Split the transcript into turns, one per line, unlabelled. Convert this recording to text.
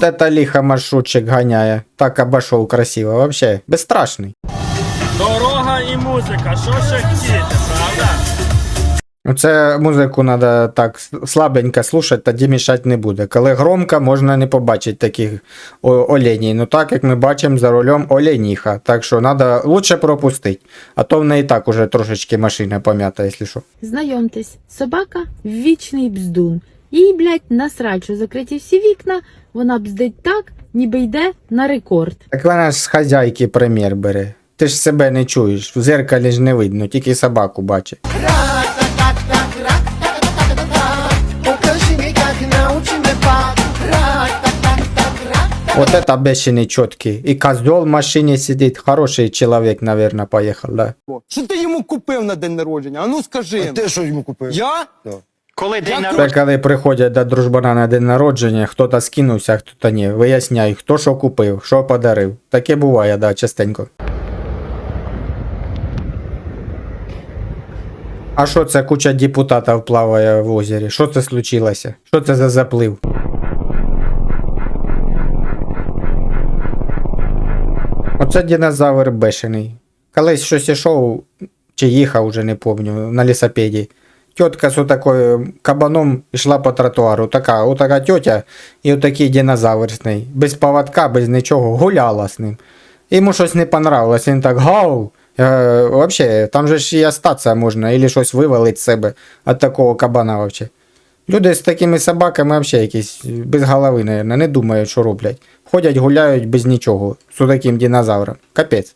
Вот это лихо маршрутчик гоняє. Так обошел красиво. Вообще, безстрашний.
Дорога і музика, що ще хотіти, правда?
Ну, Це музику треба так слабенько слухати, тоді мішати не буде. Коли громко, можна не побачити таких оленей. Ну так як ми бачимо за рулем оленіха. Так що треба лучше пропустити. А то в неї так уже трошечки машина пом'ята, якщо що.
Знайомтесь, собака вічний бздун. Їй, блядь, насрать, що закриті всі вікна, вона бздить так, ніби йде на рекорд.
Так вона ж з хазяйки примір бере. Ти ж себе не чуєш, в зеркалі ж не видно, тільки собаку бачить. Вот это бешеный четкий. И козел в машине сидит. Хороший человек, наверное, поехал, да.
Що ти йому купив на день народження? А ну скажи.
А ти що йому купив?
Я?
Коли день народження?
Це коли приходять до дружбана на день народження, хто-то скинувся, а хто-то ні. Виясняй, хто що купив, що подарив. Таке буває, да, частенько. А що це куча депутатів плаває в озері? Що це случилося? Що це за заплив? Оце динозавр бешений. Колись щось ішов, чи їхав, уже не пам'ятаю, на лісопеді. Тетка з отакою кабаном йшла по тротуару. Така, отака тетя і отакий динозавр з нею. Без поводка, без нічого, гуляла з ним. Йому щось не понравилось, він так гау. Е, вообще, там же ж і остатися можна, або щось вивалить з себе від такого кабана вообще. Люди з такими собаками взагалі якісь без голови, наверное, не думають, що роблять. Ходять, гуляють без нічого з таким динозавром. Капець.